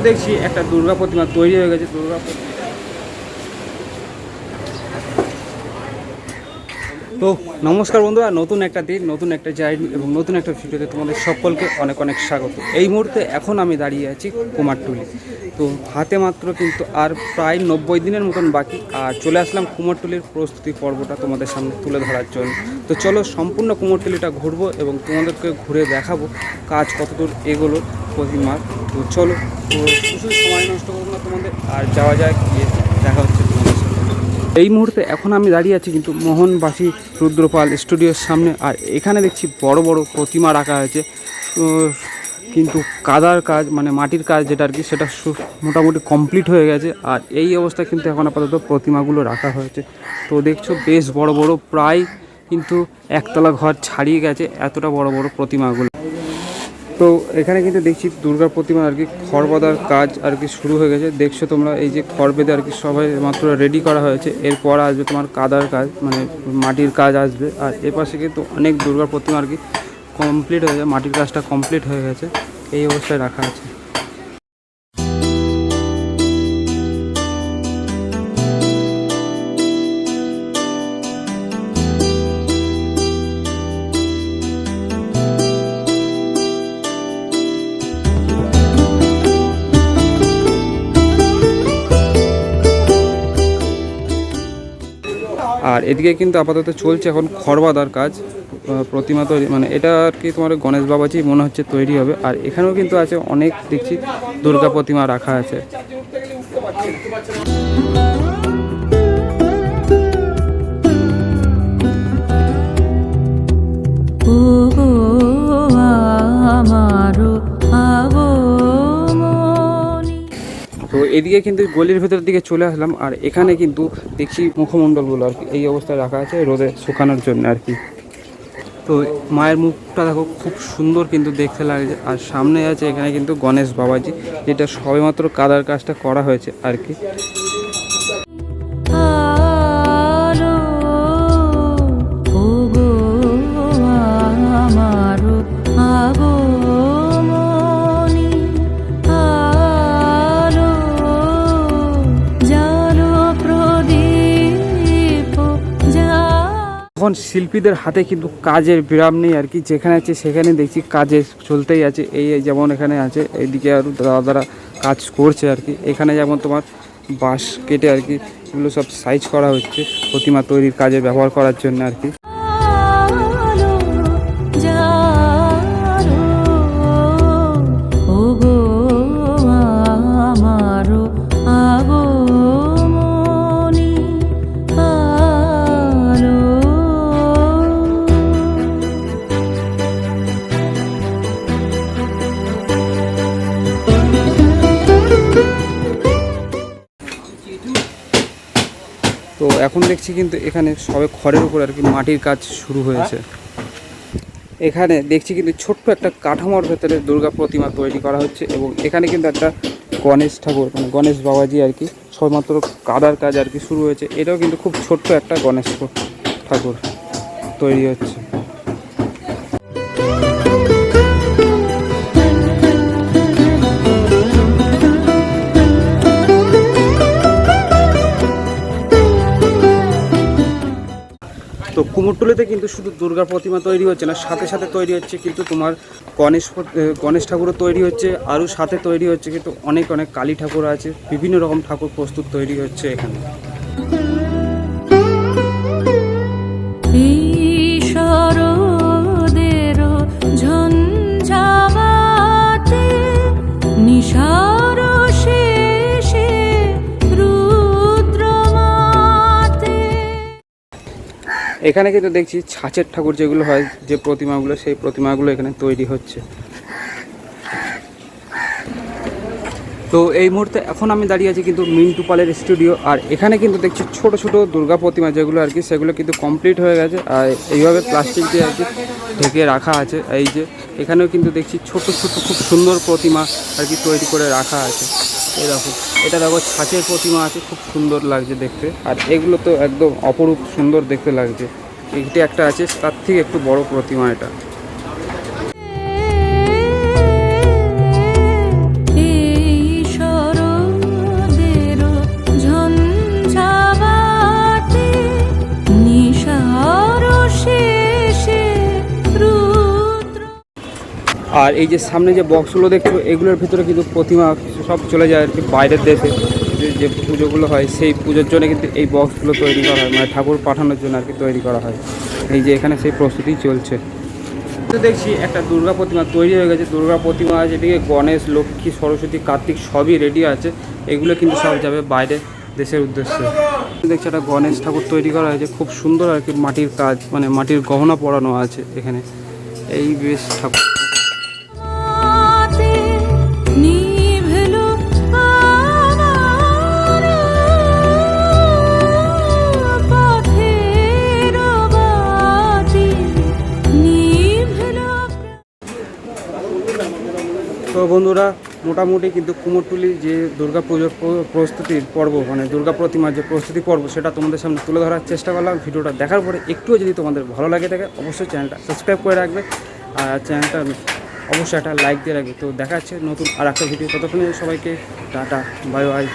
দেখছি একটা দুর্গা প্রতিমা তৈরি হয়ে গেছে দুর্গা প্রতিমা। তো নমস্কার বন্ধুরা, নতুন একটা দিন, নতুন একটা জার্নি এবং নতুন একটা ভিডিওতে তোমাদের সকলকে অনেক অনেক স্বাগত। এই মুহূর্তে এখন আমি দাঁড়িয়ে আছি কুমারটুলি। তো হাতে মাত্র কিন্তু আর প্রায় নব্বই দিনের মতন বাকি, আর চলে আসলাম কুমারটুলির প্রস্তুতি পর্বটা তোমাদের সামনে তুলে ধরার জন্য। তো চলো সম্পূর্ণ কুমারটুলিটা ঘুরবো এবং তোমাদেরকে ঘুরে দেখাবো কাজ কতদূর এগোলো প্রতিমার তো চলো, তো শুধু সময় নষ্ট করব না তোমাদের, আর যাওয়া যায় গিয়ে দেখা হচ্ছে তোমাদের সাথে এই মুহূর্তে এখন আমি দাঁড়িয়ে আছি কিন্তু মোহনবাসী রুদ্রপাল স্টুডিওর সামনে, আর এখানে দেখছি বড় বড় প্রতিমা রাখা হয়েছে। কিন্তু কাদার কাজ মানে মাটির কাজ যেটা আর কি, সেটা মোটামুটি কমপ্লিট হয়ে গেছে। আর এই অবস্থায় কিন্তু এখন আপাতত প্রতিমাগুলো রাখা হয়েছে। তো দেখছ, বেশ বড় বড়, প্রায় কিন্তু একতলা ঘর ছাড়িয়ে গেছে এতটা বড় বড় প্রতিমাগুলো। তো এখানে কিন্তু দেখছি দুর্গা প্রতিমা আর কি খড় বাঁধার কাজ আর কি শুরু হয়ে গেছে। দেখছ তোমরা এই যে খড় বেঁধে আর কি সবাই মাত্র রেডি করা হয়েছে। এরপর আসবে তোমার কাদার কাজ মানে মাটির কাজ আসবে। আর এপাশে কিন্তু অনেক দুর্গা প্রতিমা আর কি কমপ্লিট হয়ে যায় মাটির কাজটা কমপ্লিট হয়ে গেছে। এই অবস্থায় রাখা আছে। আর এদিকে কিন্তু আপাতত চলছে এখন খড়বাদার কাজ প্রতিমা তৈরি মানে এটা আর কি তোমার গণেশ বাবাজি মনে হচ্ছে তৈরি হবে। আর এখানেও কিন্তু আছে অনেক দেখছি দুর্গা প্রতিমা রাখা আছে। এদিকে কিন্তু গলির ভেতরের দিকে চলে আসলাম, আর এখানে কিন্তু দেখছি মুখমণ্ডলগুলো আর কি। এই অবস্থায় রাখা আছে রোদে শুকানোর জন্য আর কি। তো মায়ের মুখটা দেখো, খুব সুন্দর কিন্তু দেখতে লাগছে। আর সামনে আছে এখানে কিন্তু গণেশ বাবাজি, যেটা সবেমাত্র কাদার কাজটা করা হয়েছে আর কি। এখন শিল্পীদের হাতে কিন্তু কাজের বিরাম নেই আর কি। যেখানে আছে সেখানে দেখছি কাজে চলতেই আছে। এই যেমন এখানে আছে, এইদিকে আরও দাদা দাদারা কাজ করছে আর কি। এখানে যেমন তোমার বাঁশ কেটে আর কি, এগুলো সব সাইজ করা হচ্ছে। প্রতিমা তৈরির কাজে ব্যবহার করার জন্য আর কি। এখন দেখছি কিন্তু এখানে সবে খড়ের উপর আর কি মাটির কাজ শুরু হয়েছে। এখানে দেখছি কিন্তু ছোট্ট একটা কাঠামোর ভেতরে দুর্গা প্রতিমা তৈরি করা হচ্ছে এবং এখানে কিন্তু একটা গণেশ ঠাকুর মানে গণেশ বাবাজি আর কি, সবেমাত্র কাদার কাজ আর কি শুরু হয়েছে। এটাও কিন্তু খুব ছোট্ট একটা গণেশ ঠাকুর তৈরি হচ্ছে। তো কুমোরটুলিতে কিন্তু শুধু দুর্গা প্রতিমা তৈরি হচ্ছে না, সাথে সাথে তৈরি হচ্ছে কিন্তু তোমার গণেশ গণেশ ঠাকুরও তৈরি হচ্ছে, আরও সাথে তৈরি হচ্ছে কিন্তু অনেক অনেক কালী ঠাকুর আছে, বিভিন্ন রকম ঠাকুর প্রস্তুত তৈরি হচ্ছে এখানে। এখানে কিন্তু দেখছি ছাঁচের ঠাকুর যেগুলো হয় যে প্রতিমাগুলো সেই প্রতিমাগুলো এখানে তৈরি হচ্ছে। তো এই মুহূর্তে এখন আমি দাঁড়িয়ে আছি কিন্তু মিন্টু পালের স্টুডিও, আর এখানে কিন্তু দেখছি ছোট ছোট দুর্গা প্রতিমা যেগুলো আর কি, সেগুলো কিন্তু কমপ্লিট হয়ে গেছে। আর এইভাবে প্লাস্টিক দিয়ে আর কি ঢেকে রাখা আছে। এই যে এখানেও কিন্তু দেখছি ছোট ছোট খুব সুন্দর প্রতিমা আর কি তৈরি করে রাখা আছে। এরকম এটা দেখো ছাঁচের প্রতিমা আছে, খুব সুন্দর লাগছে দেখতে। আর এগুলো তো একদম অপরূপ সুন্দর দেখতে লাগছে। এইটি একটা আছে, তার থেকে একটু বড় প্রতিমা এটা। আর এই যে সামনে যে বক্সগুলো দেখছ, এগুলোর ভিতরে কিন্তু প্রতিমা সব চলে যায় আর কি বাইরের দেশে। যে- পুজোগুলো হয়, সেই পুজোর জন্য কিন্তু এই বক্সগুলো তৈরি করা হয় মানে ঠাকুর পাঠানোর জন্য আর কি তৈরি করা হয়। এই যে এখানে সেই প্রস্তুতি চলছে। তো দেখছি একটা দুর্গা প্রতিমা তৈরি হয়ে গেছে। দুর্গা প্রতিমা যেদিকে গণেশ, লক্ষ্মী, সরস্বতী, কার্তিক সবই রেডি আছে। এগুলো কিন্তু সব যাবে বাইরে দেশের উদ্দেশ্যে। দেখছি একটা গণেশ ঠাকুর তৈরি করা হয়েছে। খুব সুন্দর আর কি মাটির কাজ মানে মাটির গহনা পরানো আছে এখানে। এই বেশ ঠাকুর। তো বন্ধুরা, মোটামুটি কিন্তু কুমোরটুলি যে দুর্গা পুজোর প্রস্তুতির পর্ব মানে দুর্গা প্রতিমার যে প্রস্তুতি পর্ব, সেটা তোমাদের সামনে তুলে ধরার চেষ্টা করলাম। ভিডিওটা দেখার পরে একটুও যদি তোমাদের ভালো লাগে থাকে, অবশ্যই চ্যানেলটা সাবস্ক্রাইব করে রাখবে। আর চ্যানেলটা অবশ্যই একটা লাইক দিয়ে রাখবে। তো দেখা যাচ্ছে নতুন আর একটা ভিডিও ততক্ষণে সবাইকে টাটা, বাই বাই।